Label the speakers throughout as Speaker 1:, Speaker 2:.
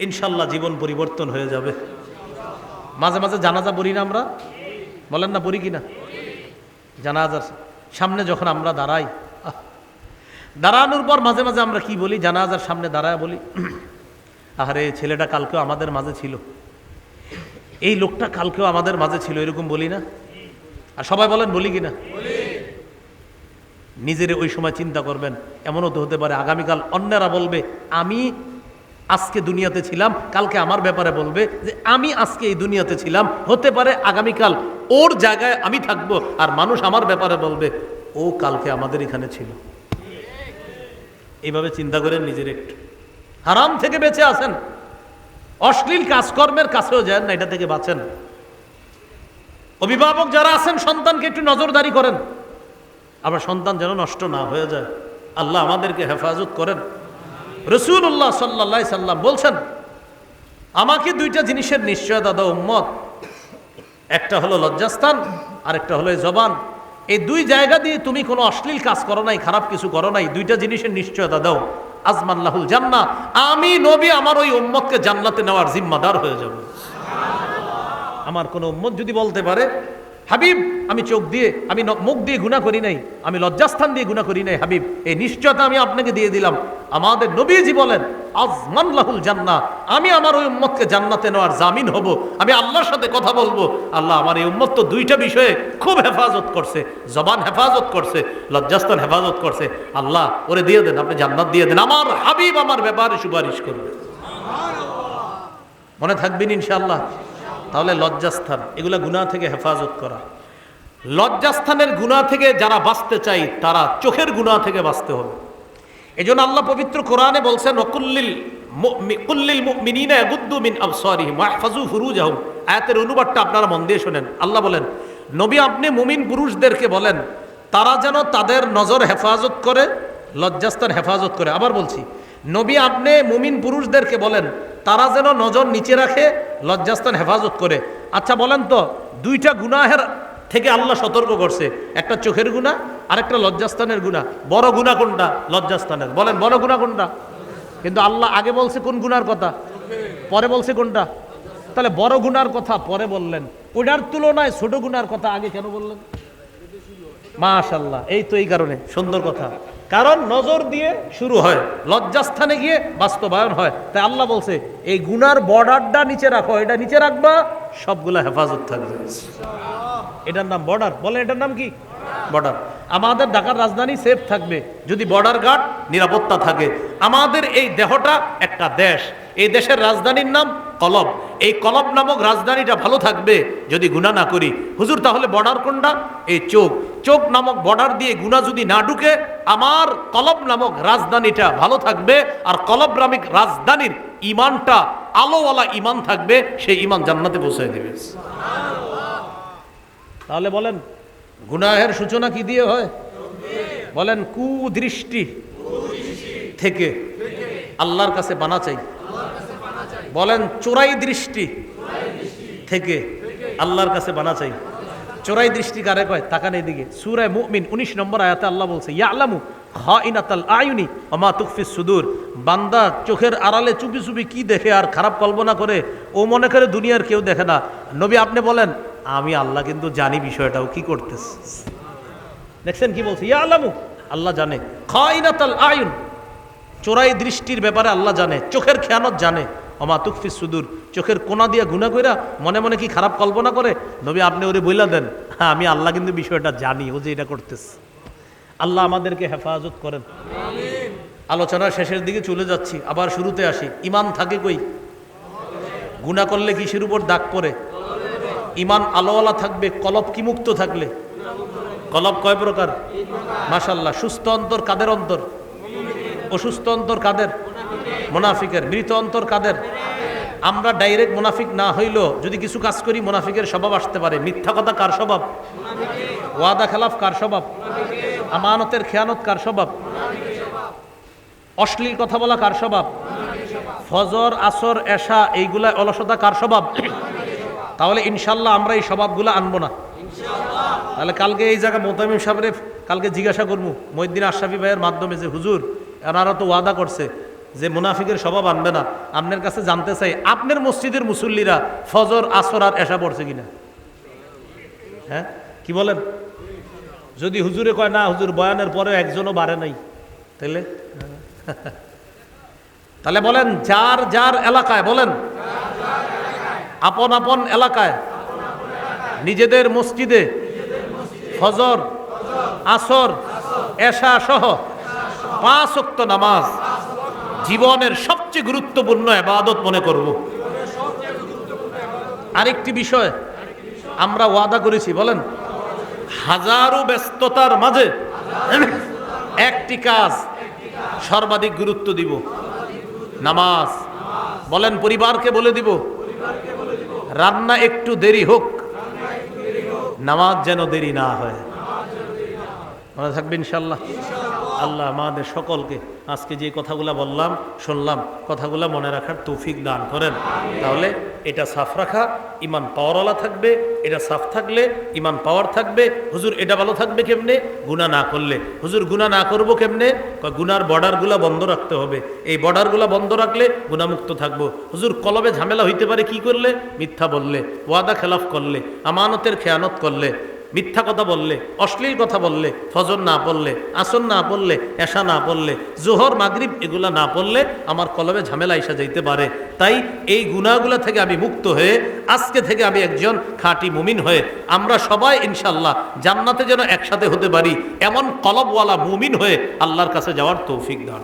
Speaker 1: ইনশাল্লাহ জীবন পরিবর্তন হয়ে যাবে। মাঝে মাঝে জানাজা পড়ি না আমরা? বলেন না, পড়ি কিনা? জানাজার সামনে যখন আমরা দাঁড়াই দাঁড়ানোর পর মাঝে মাঝে আমরা কি বলি? জানাজার সামনে দাঁড়ায় বলি আরে ছেলেটা কালকেও আমাদের মাঝে ছিল। এই লোকটা কালকেও আমাদের মাঝে ছিল, এরকম বলি না? আর সবাই বলেন, বলি কিনা? নিজের ওই সময় চিন্তা করবেন, এমনও তো হতে পারে আগামীকাল অন্যরা বলবে, আমি আজকে দুনিয়াতে ছিলাম, কালকে আমার ব্যাপারে বলবে যে আমি আজকে এই দুনিয়াতে ছিলাম, হতে পারে আগামীকাল ওর জায়গায় আমি থাকব, আর মানুষ আমার ব্যাপারে বলবে, ও কালকে আমাদের এখানে ছিল। এইভাবে চিন্তা করেন নিজের একটু। হারাম থেকে বেঁচে আসেন অশ্লীল কাজকর্মের কাছেও যান না, এটা থেকে বাঁচেন। অভিভাবক যারা আছেন, সন্তানকে একটু নজরদারি করেন। আবার সন্তান যেন নষ্ট না হয়ে যায়। আল্লাহ আমাদেরকে হেফাজত করেন। রসুল্লাহ সাল্লা সাল্লাম বলছেন, আমাকে দুইটা জিনিসের নিশ্চয়তা দাও, উম্মত। একটা হলো লজ্জাস্থান আর একটা হলো জবান। এই দুই জায়গা দিয়ে তুমি কোনো অশ্লীল কাজ করো নাই, খারাপ কিছু করো নাই, দুইটা জিনিসের নিশ্চয়তা দাও। আজমাল্লাহুল জান্না আমি, নবী, আমার ওই উম্মতকে জান্নাতে নেওয়ার জিম্মাদার হয়ে যাব। আমার কোনো উম্মত যদি বলতে পারে হাবিব, আমি চোখ দিয়ে, আমি মুখ দিয়ে গুণা করি নাই, আমি লজ্জাস্থান দিয়ে গুণা করি নাই, হাবিব। এই নিশ্চয়তা আমি আপনাকে দিয়ে দিলাম। আমাদের নবীজি বলেন, আজমান লাহুল জান্না আমি আমার ওই উম্মতকে জান্নাতে নেওয়ার জামিন হব। আমি আল্লাহর সাথে কথা বলব। আল্লাহ আমার এই উম্মত তো দুইটা বিষয়ে খুব হেফাজত করছে। জবান হেফাজত করছে, লজ্জাস্থান হেফাজত করছে। আল্লাহ, ওরে দিয়ে দেন, আপনি জান্নাত দিয়ে দেন। আমার হাবিব আমার ব্যাপারে সুপারিশ করবে। মনে থাকবেন ইনশাআল্লাহ। তাহলে লজ্জাস্থান, এগুলা গুনাহ থেকে হেফাজত করা। লজ্জাস্থানের গুনাহ থেকে যারা বাঁচতে চাই তারা চোখের গুনাহ থেকে বাঁচতে হবে। এই জন্য আল্লাহ পবিত্র কোরআনে বলছেন অকুল্লিল কুল্লিল মুমিনিনা ইয়াগুদ্দু মিন আবসারিহিম ওয়াহফাজু ফুরুজাহুম। আয়াতের অনুবাদটা আপনারা মন দিয়ে শোনেন। আল্লাহ বলেন, নবী আপনি মুমিন পুরুষদেরকে বলেন, তারা যেন তাদের নজর হেফাজত করে, লজ্জাস্থান হেফাজত করে। আবার বলছি নবী আপনি মুমিন পুরুষদেরকে বলেন, তারা যেন নজর নিচে রাখে, লজ্জাস্থান হেফাজত করে। আচ্ছা বলেন তো, দুইটা গুনাহের থেকে আল্লাহ সতর্ক করছে, একটা চোখের গুণা আর একটা লজ্জাস্থানের গুণা বড় গুণা কোনটা? লজ্জাস্থানের। বলেন, বড় গুণা কোনটা? কিন্তু আল্লাহ আগে বলছে কোন গুনার কথা? পরে বলছে কোনটা? তাহলে বড় গুনার কথা পরে বললেন। ওটার তুলনায় ছোট গুনার কথা আগে কেন বললেন? মাশাল্লাহ এই তো এই কারণে, সুন্দর কথা। কারণ নজর দিয়ে শুরু হয়, লজ্জাস্থানে গিয়ে বাস্তবায়ন হয়। তাই আল্লাহ বলছে, এই গুনার বর্ডারটা নিচে রাখো, এটা নিচে রাখবা, সবগুলা হেফাজত থাকবে। এটার নাম বর্ডার। বলে এটার নাম কি? বর্ডার। আমাদের ঢাকার রাজধানী সেফ থাকবে। যদি বর্ডার গার্ড নিরাপত্তা থাকে। আমাদের এই দেহটা একটা দেশ। এই দেশের রাজধানীর নাম কলব। এই কলব নামক রাজধানীটা ভালো থাকবে যদি গুণা না করি। হুজুর, তাহলে বর্ডার কোনটা? এই চোখ। চোখ নামক বর্ডার দিয়ে গুণা যদি না ঢুকে, আমার কলব নামক রাজধানীটা ভালো থাকবে আর কলব নামিক রাজধানীর ইমানটা আলোওয়ালা ইমান থাকবে, সেই ইমান জান্নাতে পৌঁছে দেবে। তাহলে বলেন গুনাহের সূচনা কি দিয়ে হয়? বলেন, কুদৃষ্টি থেকে আল্লাহর কাছে বানা চাই। বলেন, চোরাই দৃষ্টি থেকে আল্লাহর কাছে বানা চাই। চোরাই দৃষ্টি কারে কয়? তাকান এদিকে সুরায় মুমিন উনিশ নম্বর আয়াতে আল্লাহ বলছে, ইয়ালামু খাইনাতাল আয়ুনি আমা তুকফিস সুদূর। বান্দা চোখের আড়ালে চুপি চুপি কি দেখে আর খারাপ কল্পনা করে, ও মনে করে দুনিয়ার কেউ দেখে না। নবী আপনি বলেন আমি আল্লাহ কিন্তু জানি বিষয়টাও, কি করতেছে? দেখছেন কি বলছে? ইয়া আল্লামু আল্লাহ জানে। খাইনাতাল আয়ুন। চোরাই দৃষ্টির ব্যাপারে আল্লাহ জানে। চোখের খেয়ানত জানে। অমা তুকফিস সুদূর। চোখের কোনা দিয়া গুণা কইরা মনে মনে কি খারাপ কল্পনা করে? নবী, আপনি ওরে বইলা দেন। হ্যাঁ আমি আল্লাহ কিন্তু বিষয়টা জানি। ও যে এটা করতেছে। আল্লাহ আমাদেরকে হেফাজত করেন। আলোচনার শেষের দিকে চলে যাচ্ছি। আবার শুরুতে আসি। ইমান থাকে কই? গুণা করলে কিসের উপর দাগ পড়ে? ইমান আলোওয়ালা থাকবে, কলব কি মুক্ত থাকলে? কলব কয় প্রকার? মাশাল্লাহ সুস্থ অন্তর কাদের অন্তর? অসুস্থ অন্তর কাদের? মোনাফিকের। মৃত অন্তর কাদের? আমরা ডাইরেক্ট মোনাফিক না হইলেও যদি কিছু কাজ করি, মোনাফিকের স্বভাব আসতে পারে। মিথ্যা কথা কার স্বভাব? ওয়াদা খেলাফ কার স্বভাব? আমানতের খেয়ানত কার স্বভাব? অশ্লীল কথা বলা কার স্বভাব? ফজর, আসর, এশা, এইগুলা অলসতা কার স্বভাব? তাহলে ইনশাল্লাহ আমরা এই স্বভাবগুলো আনব না। তাহলে কালকে এই জায়গা মোতামিম সাহেবের কালকে জিজ্ঞাসা করব মহিদ্দিন আশরাফি ভাইয়ের মাধ্যমে যে হুজুর, এনারা তো ওয়াদা করছে যে মুনাফিকের স্বভাব আনবে না। আপনার কাছে জানতে চাই, আপনার মসজিদের মুসল্লিরা ফজর, আসর আর এসা পড়ছে কিনা? হ্যাঁ? কি বলেন? যদি হুজুরে কয়, না হুজুর, বয়ানের পরে একজনও বাড়ে নাই। তাইলে? তাহলে বলেন, যার যার এলাকায়, বলেন। আপন আপন এলাকায়, নিজেদের মসজিদে, ফজর, আসর, এশা সহ পাঁচ ওয়াক্ত নামাজ জীবনের সবচেয়ে গুরুত্বপূর্ণ এবাদত মনে করব। আরেকটি বিষয় আমরা ওয়াদা করেছি, বলেন, হাজারো ব্যস্ততার মাঝে একটি কাজ সর্বাধিক গুরুত্ব দিব, নামাজ। বলেন, পরিবারকে বলে দিব রান্না একটু দেরি হোক। নামাজ যেন দেরি না হয়। মনে থাকবে ইনশাল্লাহ আল্লাহ আমাদের সকলকে আজকে যে কথাগুলো বললাম, শুনলাম, কথাগুলো মনে রাখার তৌফিক দান করেন। তাহলে এটা সাফ রাখা, ইমান পাওয়ারওয়ালা থাকবে, এটা সাফ থাকলে ইমান পাওয়ার থাকবে। হুজুর, এটা ভালো থাকবে কেমনে? গুণা না করলে। হুজুর গুণা না করব কেমনে? গুনার বর্ডারগুলো বন্ধ রাখতে হবে। এই বর্ডারগুলো বন্ধ রাখলে গুণামুক্ত থাকব। হুজুর, কলবে ঝামেলা হইতে পারে কি করলে? মিথ্যা বললে, ওয়াদা খেলাফ করলে, আমানতের খেয়ানত করলে। মিথ্যা কথা বললে, অশ্লীল কথা বললে, ফজর না পড়লে আসন না পড়লে, এশা না পড়লে, জোহর, মাগরিব এগুলা না পড়লে আমার কলমে ঝামেলা এসে যাইতে পারে। তাই এই গুণাগুলা থেকে আমি মুক্ত হয়ে, আজকে থেকে আমি একজন খাঁটি মুমিন হয়ে, আমরা সবাই ইনশাল্লাহ জান্নাতে যেন একসাথে হতে পারি, এমন কলবওয়ালা মুমিন হয়ে আল্লাহর কাছে যাওয়ার তৌফিক দান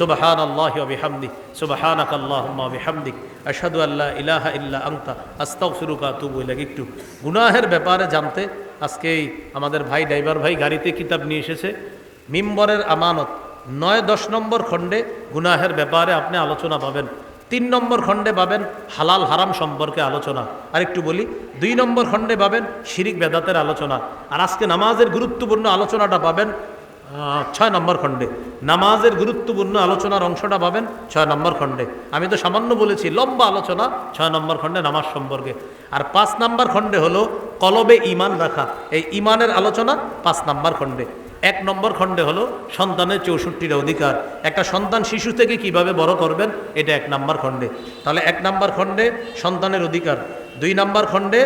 Speaker 1: সুবাহান আল্লাহ বিহামদি সুবাহানাক আল্লাহম্মা বিহামদিক আশাদু আল্লাহ ইলাহা ইল্লা আংতা আস্তাও ফিরুকা তুবু লাগে একটু গুনাহের ব্যাপারে জানতে, আজকে এই আমাদের ভাই ড্রাইভার ভাই গাড়িতে কিতাব নিয়ে এসেছে, মিম্বরের আমানত, নয় দশ নম্বর খণ্ডে গুনাহের ব্যাপারে আপনি আলোচনা পাবেন, তিন নম্বর খণ্ডে পাবেন হালাল হারাম সম্পর্কে আলোচনা, আর একটু বলি, দুই নম্বর খণ্ডে পাবেন শিরিক বেদাতের আলোচনা, আর আজকে নামাজের গুরুত্বপূর্ণ আলোচনাটা পাবেন ছয় নম্বর খণ্ডে। নামাজের গুরুত্বপূর্ণ আলোচনার অংশটা পাবেন ছয় নম্বর খণ্ডে। আমি তো সামান্য বলেছি, লম্বা আলোচনা, ছয় নম্বর খণ্ডে নামাজ সম্পর্কে। আর পাঁচ নম্বর খণ্ডে হলো কলবে ইমান রাখা। এই ইমানের আলোচনা পাঁচ নম্বর খণ্ডে। এক নম্বর খণ্ডে হলো সন্তানের চৌষট্টির অধিকার। একটা সন্তান শিশু থেকে কীভাবে বড় করবেন, এটা এক নম্বর খণ্ডে। তাহলে এক নম্বর খণ্ডে সন্তানের অধিকার। দুই নম্বর খণ্ডে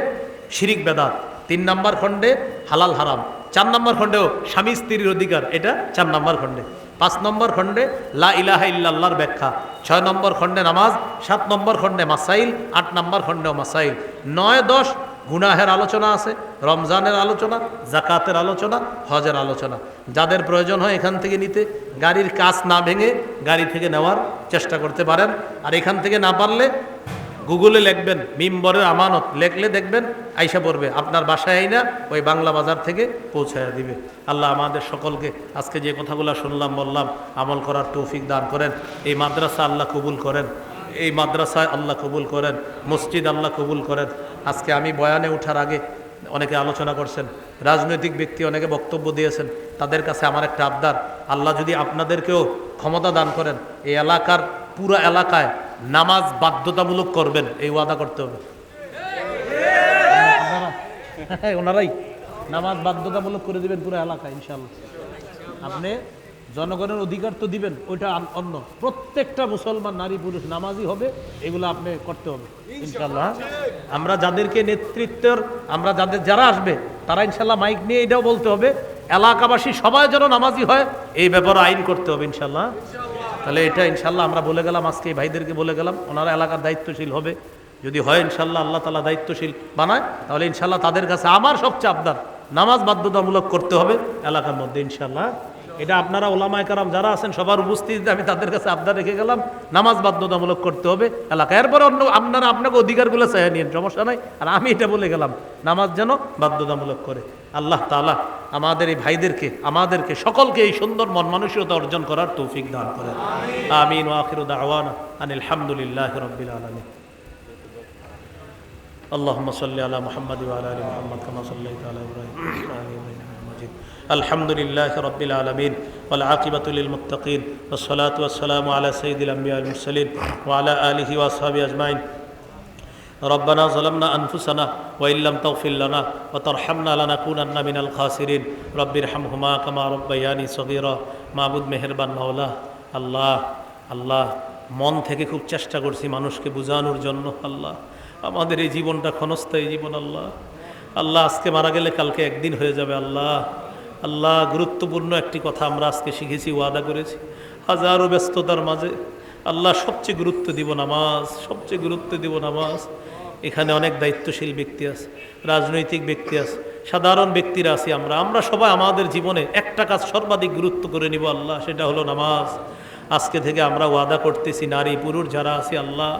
Speaker 1: শিরিক বেদাত। তিন নম্বর খণ্ডে হালাল হারাম। চার নম্বর খণ্ডেও স্বামী স্ত্রীর অধিকার, এটা চার নম্বর খণ্ডে। পাঁচ নম্বর খণ্ডে, লা ইলাহা ইল্লাল্লাহর ব্যাখ্যা। ছয় নম্বর খণ্ডে নামাজ, সাত নম্বর খণ্ডে মাসাইল, আট নম্বর খণ্ডেও মাসাইল। নয়, দশ, গুনাহের আলোচনা আছে, রমজানের আলোচনা জাকাতের আলোচনা, হজের আলোচনা। যাদের প্রয়োজন হয় এখান থেকে নিতে, গাড়ির কাজ না ভেঙে গাড়ি থেকে নেওয়ার চেষ্টা করতে পারেন। আর এখান থেকে না পারলে গুগলে লিখবেন, মিম্বরের আমানত। লেখলে দেখবেন, আইসা পড়বে। আপনার বাসায় আইনা ওই বাংলা বাজার থেকে পৌঁছায় দিবে। আল্লাহ আমাদের সকলকে আজকে যে কথাগুলো শুনলাম, বললাম, আমল করার তৌফিক দান করেন। এই মাদ্রাসা আল্লাহ কবুল করেন। এই মাদ্রাসায় আল্লাহ কবুল করেন। মসজিদ আল্লাহ কবুল করেন। আজকে আমি বয়ানে ওঠার আগে অনেকে আলোচনা করছেন। রাজনৈতিক ব্যক্তি অনেকে বক্তব্য দিয়েছেন। তাদের কাছে আমার একটা আবদার। আল্লাহ যদি আপনাদেরকেও ক্ষমতা দান করেন, এই এলাকার, পুরো এলাকায় নামাজ বাধ্যতামূলক করবেন এই ওয়াদা করতে হবে। হ্যাঁ, ওনারাই নামাজ বাধ্যতামূলক করে দিবেন পুরো এলাকায় ইনশাল্লাহ আপনি জনগণের অধিকার তো দিবেন ওইটা অন্য। প্রত্যেকটা মুসলমান নারী পুরুষ নামাজি হবে এগুলো আপনি করতে হবে ইনশাল্লাহ আমরা যাদেরকে নেতৃত্বের আমরা যাদের যারা আসবে তারা ইনশাল্লাহ মাইক নিয়ে এটাও বলতে হবে এলাকাবাসী সবাই যেন নামাজি হয় এই ব্যাপারে আইন করতে হবে ইনশাল্লাহ তাহলে এটা ইনশাল্লাহ আমরা বলে গেলাম, আজকে এই ভাইদেরকে বলে গেলাম, ওনারা এলাকার দায়িত্বশীল হবে। যদি হয় ইনশাল্লাহ আল্লাহ তালা দায়িত্বশীল বানায়, তাহলে ইনশাল্লাহ তাদের কাছে আমার সবচেয়ে আবদার, নামাজ বাধ্যতামূলক করতে হবে এলাকার মধ্যে ইনশাল্লাহ এটা আপনারা ওলামায় কারাম যারা আছেন সবার উপস্থিতিতে আমি তাদের কাছে আবদার রেখে গেলাম নামাজ বাধ্যতামূলক করতে হবে এলাকা এরপরে অন্য আপনারা আপনাকে অধিকারগুলো চাই নিন সমস্যা নাই আর আমি এটা বলে গেলাম নামাজ যেন বাধ্যতামূলক করে আল্লাহ তালা আমাদের এই ভাইদেরকে আমাদেরকে সকলকে এই সুন্দর মন মানসিকতা অর্জন করার তৌফিক দান করেন আমিন ওয়াখির দাওয়ানা আনিল হামদুলিল্লাহ রব্বিল আলমিন اللهم صل على محمد وعلى ال محمد كما صليت على ابراهيم وعلى ال ابراهيم إنك مجيد الحمد لله رب العالمين والعاقبة للمتقين والصلاة والسلام على سيد الأنبياء المرسلين وعلى آله وأصحابه أجمعين ربنا ظلمنا أنفسنا وإن لم تغفر لنا وترحمنا لنكونن من الخاسرين رب ارحمهما كما ربياني صغيرا معبود مهربان مولا الله আল্লাহ মন থেকে খুব চেষ্টা করছি মানুষকে বোঝানোর জন্য আল্লাহ আমাদের এই জীবনটা ক্ষণস্থায়ী জীবন আল্লাহ আল্লাহ আজকে মারা গেলে কালকে একদিন হয়ে যাবে আল্লাহ আল্লাহ, গুরুত্বপূর্ণ একটি কথা আমরা আজকে শিখেছি, ওয়াদা করেছি। হাজারো ব্যস্ততার মাঝে আল্লাহ সবচেয়ে গুরুত্ব দিব নামাজ, সবচেয়ে গুরুত্ব দিব নামাজ। এখানে অনেক দায়িত্বশীল ব্যক্তি আছে, রাজনৈতিক ব্যক্তি আছে, সাধারণ ব্যক্তিরা আছি আমরা। আমরা সবাই আমাদের জীবনে একটা কাজ সর্বাধিক গুরুত্ব করে নিব আল্লাহ, সেটা হলো নামাজ। আজকে থেকে আমরা ওয়াদা করতেছি, নারী, পুরুষ যারা আছি, আল্লাহ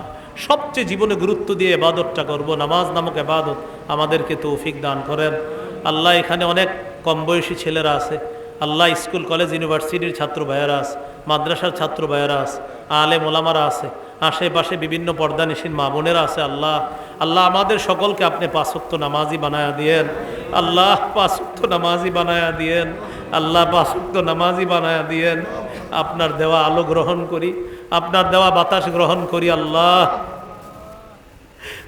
Speaker 1: সবচেয়ে জীবনে গুরুত্ব দিয়ে এবাদতটা করব। নামাজ নামক এবাদত আমাদেরকে তৌফিক দান করেন। আল্লাহ এখানে অনেক কম বয়সী ছেলেরা আছে। আল্লাহ স্কুল, কলেজ, ইউনিভার্সিটির ছাত্র ভাইয়েরা আছে, মাদ্রাসার ছাত্র ভাইয়েরা আছে আলে মোলামারা আছে, আশেপাশে বিভিন্ন পর্দানিসীন মা বোনেরা আছে। আল্লাহ আল্লাহ আমাদের সকলকে আপনি পাঁচক্ত নামাজি বানায়া দিয়েন। আল্লাহ পাঁচক্ত নামাজি বানায়া দিয়েন। আল্লাহ পাঁচক্ত নামাজি বানায়া দিয়েন। আপনার দেওয়া আলো গ্রহণ করি, আপনার দেওয়া বাতাস গ্রহণ করি। আল্লাহ,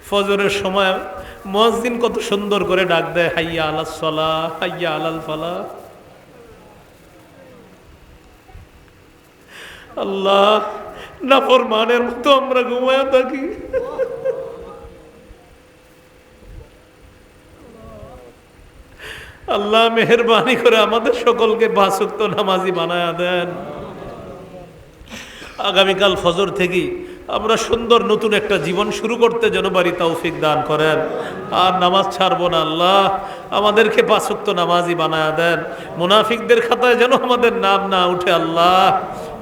Speaker 1: ফজরের সময় মসজিদ কত সুন্দর করে ডাক দেয়, হাইয়া সলা হাইয়া আলাল ফালা আল্লাহ নাফর মানের মতো আমরা ঘুমায় থাকি। আল্লাহ মেহরবানি করে আমাদের সকলকে বাসুক্ত নামাজি বানায়া দেন। আগামীকাল ফজর থেকেই আমরা সুন্দর নতুন একটা জীবন শুরু করতে যেন বাড়ি তৌফিক দান করেন। আর নামাজ ছাড়বো না, আল্লাহ। আমাদেরকে পাঁচক্ত নামাজি বানায়া দেন। মুনাফিকদের খাতায় যেন আমাদের নাম না উঠে আল্লাহ,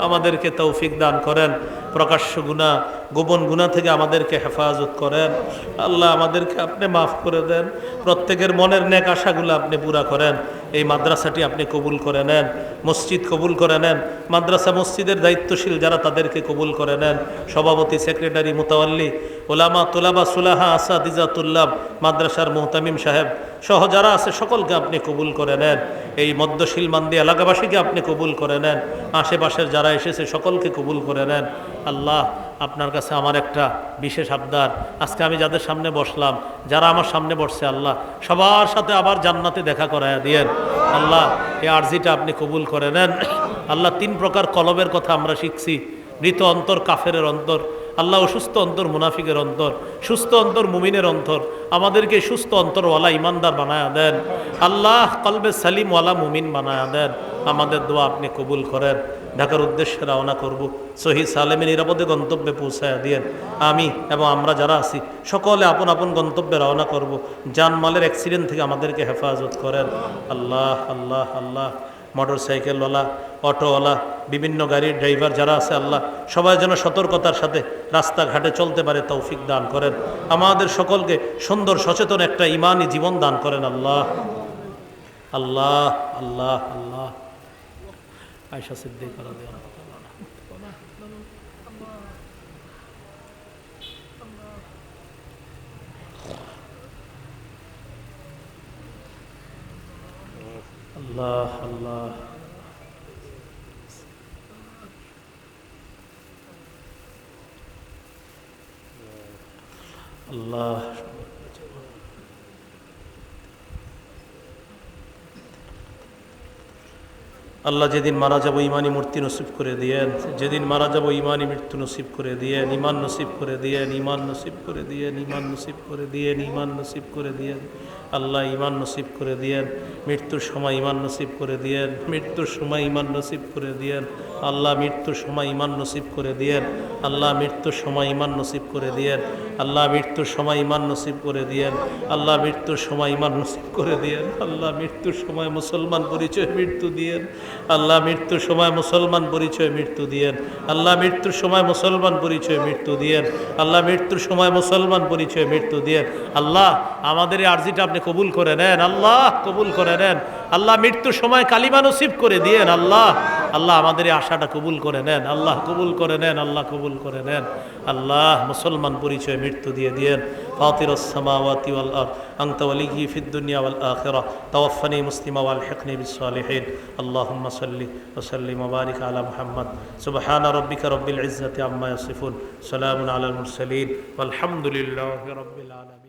Speaker 1: আমাদেরকে তৌফিক দান করেন। প্রকাশ্য গুণা গোপন গুণা থেকে আমাদেরকে হেফাজত করেন। আল্লাহ আমাদেরকে আপনি মাফ করে দেন। প্রত্যেকের মনের নেক আশাগুলো আপনি পুরা করেন। এই মাদ্রাসাটি আপনি কবুল করে নেন, মসজিদ কবুল করে নেন, মাদ্রাসা মসজিদের দায়িত্বশীল যারা তাদেরকে কবুল করে নেন। সভাপতি, সেক্রেটারি, মোতাওয়াল্লি, ওলামা, তোলাবা, সুলাহা আসাদিজা তুল্লাব মাদ্রাসার মোহতামিম সাহেব সহ যারা আছে, সকলকে আপনি কবুল করে নেন। এই মদ্যশীল মান্দি এলাকাবাসীকে আপনি কবুল করে নেন। আশেপাশের যারা এসেছে, সকলকে কবুল করে নেন। আল্লাহ আপনার কাছে আমার একটা বিশেষ আবদার। আজকে আমি যাদের সামনে বসলাম, যারা আমার সামনে বসছে, আল্লাহ সবার সাথে আবার জান্নাতে দেখা করায় দিয়েন। আল্লাহ এই আর্জিটা আপনি কবুল করে নেন। আল্লাহ তিন প্রকার কলবের কথা আমরা শিখছি। মৃত অন্তর কাফের অন্তর। আল্লাহ অসুস্থ অন্তর মুনাফিকের অন্তর, সুস্থ অন্তর মুমিনের অন্তর, আমাদেরকে সুস্থ অন্তরওয়ালা ইমানদার বানায়া দেন। আল্লাহ কলবে সালিমওয়ালা মুমিন বানায়া দেন। আমাদের দোয়া আপনি কবুল করেন। ঢাকার উদ্দেশ্যে রওনা করব। সহি সালেমে নিরাপদে গন্তব্যে পৌঁছায় দিয়েন। আমি এবং আমরা যারা আছি, সকলে আপন আপন গন্তব্যে রওনা করব। জানমালের অ্যাক্সিডেন্ট থেকে আমাদেরকে হেফাজত করেন। আল্লাহ আল্লাহ আল্লাহ। মোটর সাইকেলওয়ালা অটোওয়ালা, বিভিন্ন গাড়ির ড্রাইভার যারা আছে, আল্লাহ সবাই যেন সতর্কতার সাথে রাস্তাঘাটে চলতে পারে, তৌফিক দান করেন। আমাদের সকলকে সুন্দর, সচেতন একটা ইমানই জীবন দান করেন, আল্লাহ। আল্লাহ আল্লাহ আল্লাহ। আয়সা সিদ্দিক আল্লাহ আল্লাহ। যেদিন মারা যাব, ইমানি মূর্তি নসিব করে দিয়েন। যেদিন মারা যাব, ইমানি মৃত্যু নসিব করে দিয়েন। ইমান নসিব করে দিয়েন ইমান নসিব করে দিয়েন ইমান নসিব করে দিয়েন ইমান নসিব করে দিয়েন। আল্লাহ ইমান নসিব করে দিয়েন। মৃত্যুর সময় ইমান নসিব করে দিয়েন। মৃত্যুর সময় ইমান নসিব করে দিয়েন। আল্লাহ মৃত্যুর সময় ইমান নসিব করে দিয়েন। আল্লাহ মৃত্যুর সময় ইমান নসিব করে দিয়েন। আল্লাহ মৃত্যুর সময় ইমান নসিব করে দিয়েন। আল্লাহ মৃত্যুর সময় ইমান নসিব করে দিয়েন। আল্লাহ মৃত্যুর সময় মুসলমান পরিচয় মৃত্যু দিয়েন। আল্লাহ মৃত্যুর সময় মুসলমান পরিচয় মৃত্যু দিয়েন। আল্লাহ মৃত্যুর সময় মুসলমান পরিচয় মৃত্যু দিয়েন। আল্লাহ মৃত্যুর সময় মুসলমান পরিচয় মৃত্যু দিয়েন। আল্লাহ, আমাদের এই আর্জিটা আপনি কবুল করে নেন। আল্লাহ, কবুল করে নেন। আল্লাহ মৃত্যুর সময় কালিমা নসিব করে দিয়েন। আল্লাহ আল্লাহ আমাদের এই আশাটা কবুল করে নেন আল্লাহ কবুল করে নেন আল্লাহ কবুল করে নেন আল্লাহ মুসলমান পরিচয় মৃত্যু দিয়ে দিয়েন ফাতির السماوات والأرض أنت ولي في الدنيا والآخرة توفني مسلما والحقني بالصالحين اللهم صل وسلم وبارك على محمد سبحان ربك رب العزة عما يصفون سلام على المرسلين والحمد لله رب العالمين